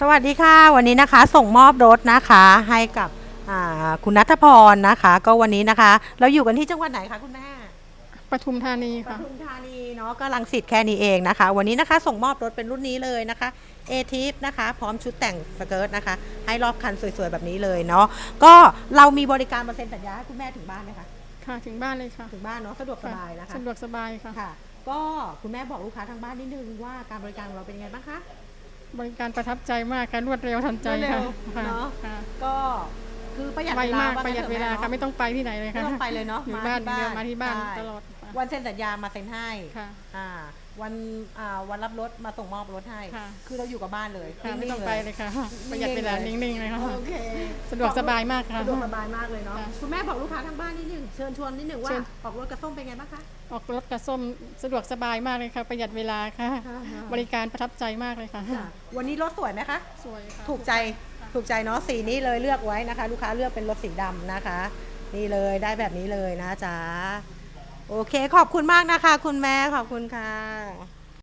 สวัสดีค่ะ วันนี้นะคะส่งมอบรถนะคะให้กับอ่าคุณนัทพรนะคะ ก็วันนี้นะคะ เราอยู่กันที่จังหวัดไหนคะคุณแม่ปทุมธานีปค่ะ ทุมธานีเนาะก็ลังสิตแค่นี้เองนะคะ วันนี้นะคะส่งมอบรถเป็นรุ่นนี้เลยนะคะเอทิปนะคะ พร้อมชุดแต่งสเกิร์ตนะคะ ให้รอบคันสวยๆแบบนี้เลยเนาะก็เรามีบริการมาเซ็นสัญญาให้คุณแม่ถึงบ้านไหมคะค่ะถึงบ้านเลยค่ะ ถึงบ้านเนาะสะดวกสบายนะคะสะดวกสบายค่ะ ค่ะ ก็คุณแม่บอกลูกค้าทางบ้านนิดนึงว่าการบริการของเราเป็นยังไงบ้างคะ บริการประทับใจมากค่ะรวดเร็วทันใจรวดเร็ค่ะวค่ะเนอะค่ะก็คือประหยัดไวเวลามากว่ประหยัดงั้นเวถอลาแม่ค่ะเนไม่ต้องไปที่ไหนเลยไม่ค่ะต้องไปเลยเนาะอยู่มาบ้านที่บ้านเดียวมาที่บ้านใช่ตลอดค่ะวันเซ็นสัญญามาเซ็นให้ค่ะอ่าวันอ่าวันรับรถมาส่งมอบรถให้ค่ะคือเราอยู่กับบ้านเลยค่ะไม่นิ่ๆต้องไปเลยค่ะ ประหยัดเวลานิ่งๆเลยค่ะ โอเค สะดวกสบายมากค่ะ สะดวกสบายมากเลยเนาะค่ะคุณแม่บอกลูกค้าทางบ้านนิดนึงเชิญชวนนิดนึงว่าเชิญ ออกรถกระส้มเป็นไงบ้างคะ ออกรถกระส้มสะดวกสบายมากเลยค่ะ ประหยัดเวลาค่ะ ค่ะบริการประทับใจมากเลยค่ะจ้ะวันนี้รถสวยไหมคะ สวยค่ะ ถูกใจถูกใจเนาะสีนี้เลยเลือกไว้นะคะ ลูกค้าเลือกเป็นรถสีดำนะคะ นี่เลยได้แบบนี้เลยนะจ๊ะ โอเคขอบคุณมากนะคะ คุณแม่ขอบคุณค่ะ